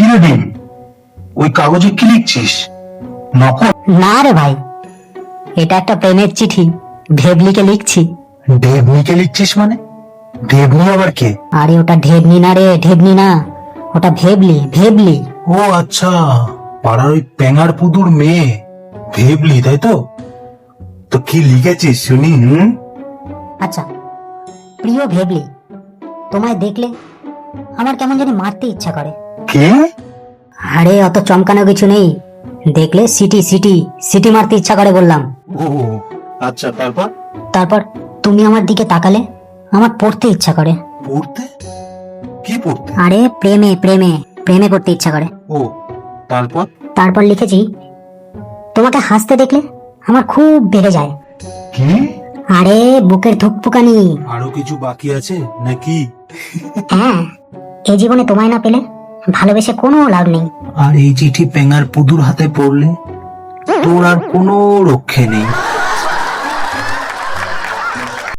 কি রে ডিম ওই কাগজে কি লিখছিস? নকল? না রে ভাই এটা একটা প্রেমের চিঠি ভেবলিকে লিখছি। দেবনিকে লিখছিস মানে? দেবনি আবার কে? আরে ওটা ঢেবনি না রে ঢেবনি না। ওটা ভেবলি ভেবলি। ও আচ্ছা পাড়ার ওই প্যাঙার পুদুর মেয়ে ভেবলি তাই তো? তো কি লিখেছিস শুনি হুম? আচ্ছা প্রিয় ভেবলি তোমায় দেখলে আমার কেমন জানি মারতে ইচ্ছা করে। কে? আরে অত চমকানো কিছু নেই। দেখলে সিটি সিটি সিটি মারতে ইচ্ছা করে বললাম। ও আচ্ছা তারপর? তারপর তুমি আমার দিকে তাকালে আমার পড়তে ইচ্ছা করে। পড়তে? কি পড়তে? আরে প্রেমে প্রেমে প্রেমে পড়তে ইচ্ছা করে। ও তারপর? তারপর লিখেছি তোমাকে হাসতে দেখলে আমার খুব বেড়ে যায়। কি? আরে বুকের ধুকপুকানি। আরও কিছু বাকি আছে নাকি? হ্যাঁ এই জীবনে তোমায় না পেলে ভালোবেসে কোনো লাভ নেই। আর এই চিঠি পেঙ্গার পুদুর হাতে পড়লে তোর আর কোনো রক্ষে নেই।